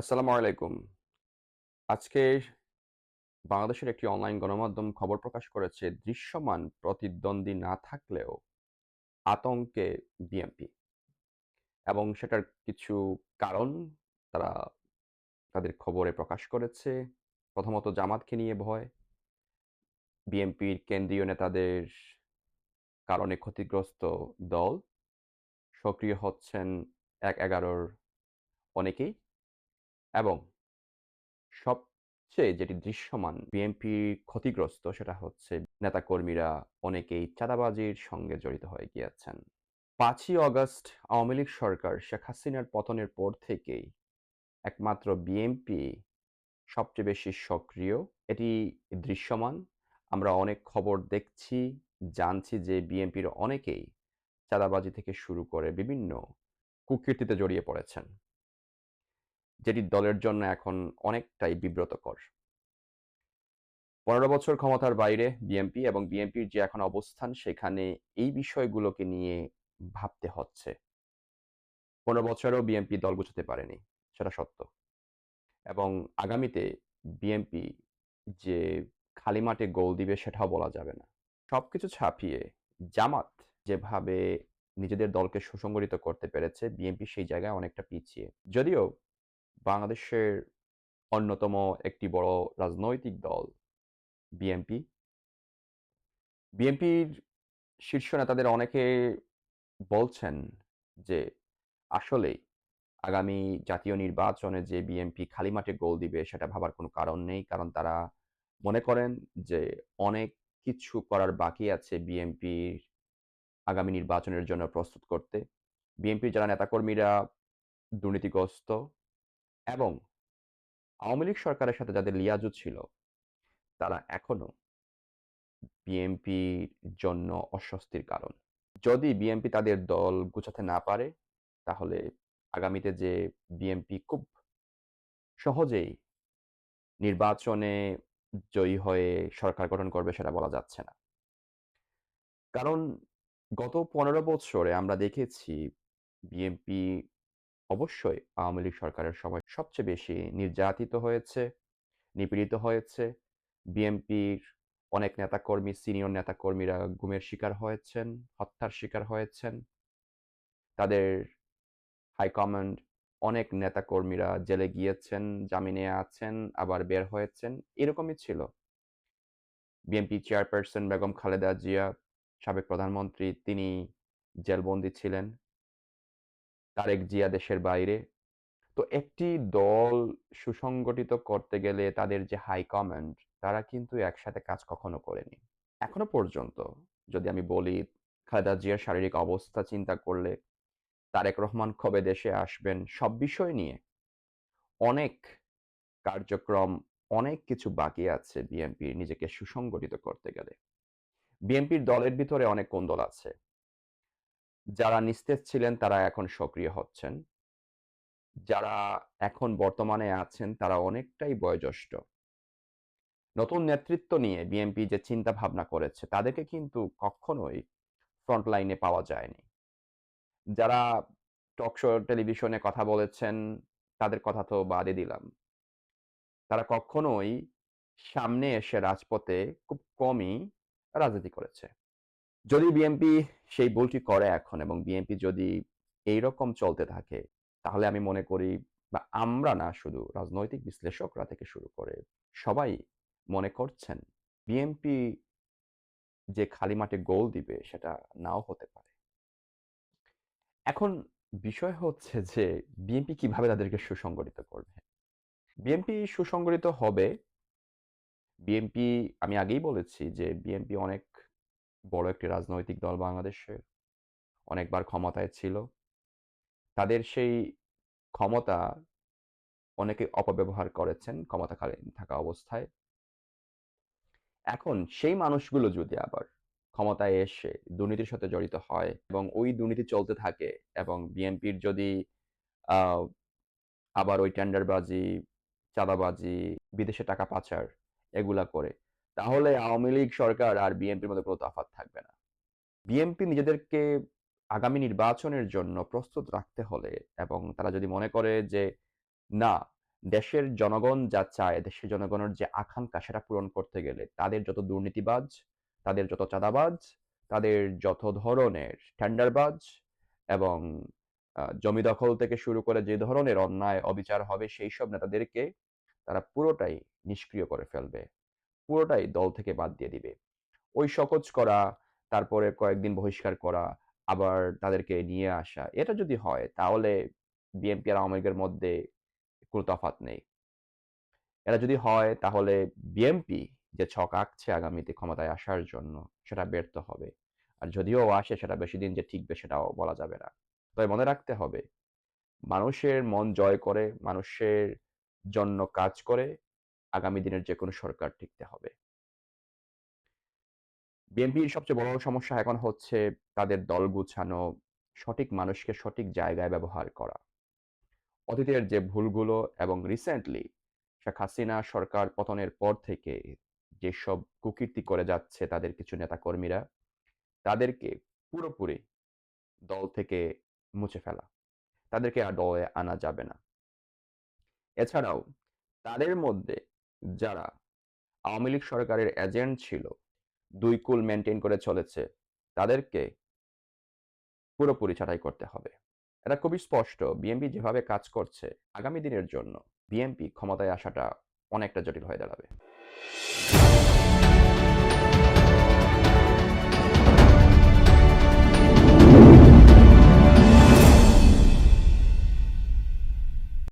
আসসালামু আলাইকুম। আজকে বাংলাদেশের একটি অনলাইন গণমাধ্যম খবর প্রকাশ করেছে, দৃশ্যমান প্রতিদ্বন্দ্বী না থাকলেও আতঙ্কে বিএনপি এবং সেটার কিছু কারণ তারা তাদের খবরে প্রকাশ করেছে। প্রথমত জামাতকে নিয়ে ভয়। বিএনপির কেন্দ্রীয় নেতাদের কারণে ক্ষতিগ্রস্ত দল। সক্রিয় হচ্ছেন এক এগারোর অনেকেই এবং সবচেয়ে যেটি দৃশ্যমান বিএনপি ক্ষতিগ্রস্ত সেটা হচ্ছে নেতাকর্মীরা অনেকেই চাঁদাবাজির সঙ্গে জড়িত হয়ে গিয়েছেন। ৫ই অগস্ট আওয়ামী লীগ সরকার শেখ হাসিনার পতনের পর থেকেই একমাত্র বিএনপি সবচেয়ে বেশি সক্রিয়। এটি দৃশ্যমান। আমরা অনেক খবর দেখছি, জানছি যে বিএনপির অনেকেই চাঁদাবাজি থেকে শুরু করে বিভিন্ন কুকীর্তিতে জড়িয়ে পড়েছেন। যেটি দলের জন্য এখন অনেকটাই বিব্রতকর। ১৫ বছর ক্ষমতার বাইরে বিএনপি এবং বিএনপির যে এখন অবস্থান সেখানে এই বিষয়গুলোকে নিয়ে ভাবতে হচ্ছে। ১৫ বছরেও বিএনপি দল গুছাতে পারেনি। সেটা সত্য। এবং আগামীতে বিএনপি যে খালি মাঠে গোল দিবে সেটাও বলা যাবে না। সবকিছু ছাপিয়ে জামাত যেভাবে নিজেদের দলকে সুসংগঠিত করতে পেরেছে, বিএনপি সেই জায়গায় অনেকটা পিছিয়ে। যদিও বাংলাদেশের অন্যতম একটি বড় রাজনৈতিক দল বিএনপি। বিএনপির শীর্ষ নেতাদের অনেকে বলছেন যে আসলেই আগামী জাতীয় নির্বাচনে যে বিএনপি খালি মাঠে গোল দিবে সেটা ভাবার কোনো কারণ নেই। কারণ তারা মনে করেন যে অনেক কিছু করার বাকি আছে বিএনপির আগামী নির্বাচনের জন্য প্রস্তুত করতে। বিএনপির যারা নেতাকর্মীরা দুর্নীতিগ্রস্ত এবং আওয়ামী লীগ সরকারের সাথে যাদের লিয়াজু ছিল, তারা এখনও বিএনপির জন্য অস্বস্তির কারণ। যদি বিএনপি তাদের দল গুছাতে না পারে, তাহলে আগামীতে যে বিএনপি খুব সহজেই নির্বাচনে জয়ী হয়ে সরকার গঠন করবে সেটা বলা যাচ্ছে না। কারণ গত ১৫ বছরে আমরা দেখেছি বিএনপি অবশ্যই আওয়ামী লীগ সরকারের সময় সবচেয়ে বেশি নির্যাতিত হয়েছে, নিপীড়িত হয়েছে। বিএনপির অনেক নেতাকর্মী, সিনিয়র নেতাকর্মীরা গুমের শিকার হয়েছেন, হত্যার শিকার হয়েছেন। তাদের হাইকমান্ড অনেক নেতাকর্মীরা জেলে গিয়েছেন, জামিনে আছেন, আবার বের হয়েছেন। এরকমই ছিল। বিএনপি চেয়ারপারসন বেগম খালেদা জিয়া, সাবেক প্রধানমন্ত্রী, তিনি জেলবন্দী ছিলেন। তারেক জিয়া দেশের বাইরে। তো একটি দল সুসংগঠিত করতে গেলে তাদের যে হাইকমান্ড তারা কিন্তু একসাথে কাজ কখনো করেনি। এখনও পর্যন্ত যদি আমি বলি খালেদা জিয়ার শারীরিক অবস্থা চিন্তা করলে তারেক রহমান কবে দেশে আসবেন সব বিষয় নিয়ে অনেক কার্যক্রম, অনেক কিছু বাকি আছে বিএনপির নিজেকে সুসংগঠিত করতে গেলে। বিএনপির দলের ভিতরে অনেক কোন্দল আছে। যারা নিস্তেজ ছিলেন, তারা এখন সক্রিয় হচ্ছেন। যারা এখন বর্তমানে আছেন, তারা অনেকটাই বয়োজ্যেষ্ঠ। নতুন নেতৃত্ব নিয়ে বিএনপি যে চিন্তা ভাবনা করেছে, তাদেরকে কিন্তু কখনোই ফ্রন্ট লাইনে পাওয়া যায়নি। যারা টক শো টেলিভিশনে কথা বলেছেন, তাদের কথা তো বাদে দিলাম। তারা কখনোই সামনে এসে রাজপথে খুব কমই রাজনীতি করেছে। যদি বিএনপি সেই ভুলটি করে এখন এবং বিএনপি যদি এইরকম চলতে থাকে, তাহলে আমি মনে করি বা আমরা না শুধু রাজনৈতিক বিশ্লেষকরা থেকে শুরু করে সবাই মনে করছেন বিএনপি যে খালি মাঠে গোল দিবে সেটা নাও হতে পারে। এখন বিষয় হচ্ছে যে বিএনপি কীভাবে তাদেরকে সুসংগঠিত করবে? বিএনপি সুসংগঠিত হবে বিএনপি আমি আগেই বলেছি যে বিএনপি অনেক বড় একটি রাজনৈতিক দল বাংলাদেশে। অনেকবার ক্ষমতায় ছিল। তাদের সেই ক্ষমতা অনেকে অপব্যবহার করেছেন ক্ষমতাকালীন থাকা অবস্থায়। এখন সেই মানুষগুলো যদি আবার ক্ষমতায় এসে দুর্নীতির সাথে জড়িত হয় এবং ওই দুর্নীতি চলতে থাকে এবং বিএনপির যদি আবার ওই টেন্ডারবাজি, চাঁদাবাজি, বিদেশে টাকা পাচার এগুলা করে, তাহলে আওয়ামী লীগ সরকার আর বিএনপির মধ্যে কোনো তফাৎ থাকবে না। বিএনপি নিজেদেরকে আগামী নির্বাচনের জন্য প্রস্তুত রাখতে হলে এবং তারা যদি মনে করে যে না, দেশের জনগণ যা চায়, দেশের জনগণের যে আকাঙ্ক্ষা সেটা পূরণ করতে গেলে তাদের যত দুর্নীতিবাজ, তাদের যত চাঁদাবাজ, তাদের যত ধরনের টেন্ডারবাজ এবং জমি দখল থেকে শুরু করে যে ধরনের অন্যায় অবিচার হবে সেই সব নেতাদেরকে তারা পুরোটাই নিষ্ক্রিয় করে ফেলবে। পুরোটাই দল থেকে বাদ দিয়ে দিবে। ওই শোকজ করা, তারপরে কয়েকদিন বহিষ্কার করা, আবার তাদেরকে নিয়ে আসা। এটা যদি হয় তাহলে বিএনপি আর আওয়ামী লীগের মধ্যে কোনো তফাৎ নেই। এটা যদি হয় তাহলে বিএনপি যে ছক আঁকছে আগামীতে ক্ষমতায় আসার জন্য সেটা ব্যর্থ হবে। আর যদিও আসে সেটা বেশি দিন যে ঠিকবে সেটাও বলা যাবে না। তবে মনে রাখতে হবে মানুষের মন জয় করে, মানুষের জন্য কাজ করে আগামী দিনের যেকোনো সরকার টিকতে হবে। বিএনপির সবচেয়ে বড় সমস্যা এখন হচ্ছে তাদের দল গুছানো, সঠিক মানুষকে সঠিক জায়গায় ব্যবহার করা। অতীতের যে ভুলগুলো এবং রিসেন্টলি শেখ হাসিনা সরকার পতনের পর থেকে যেসব কুকীর্তি করে যাচ্ছে তাদের কিছু নেতাকর্মীরা, তাদেরকে পুরোপুরি দল থেকে মুছে ফেলা। তাদেরকে আর দলে আনা যাবে না। এছাড়াও তাদের মধ্যে যারা আওয়ামী লীগ সরকারের এজেন্ট ছিল, দুই কুল মেনটেন করে চলেছে, তাদেরকে পুরোপুরি ছাটাই করতে হবে। এটা খুবই স্পষ্ট বিএনপি যেভাবে কাজ করছে আগামী দিনের জন্য বিএনপি ক্ষমতায় আসাটা অনেকটা জটিল হয়ে দাঁড়াবে।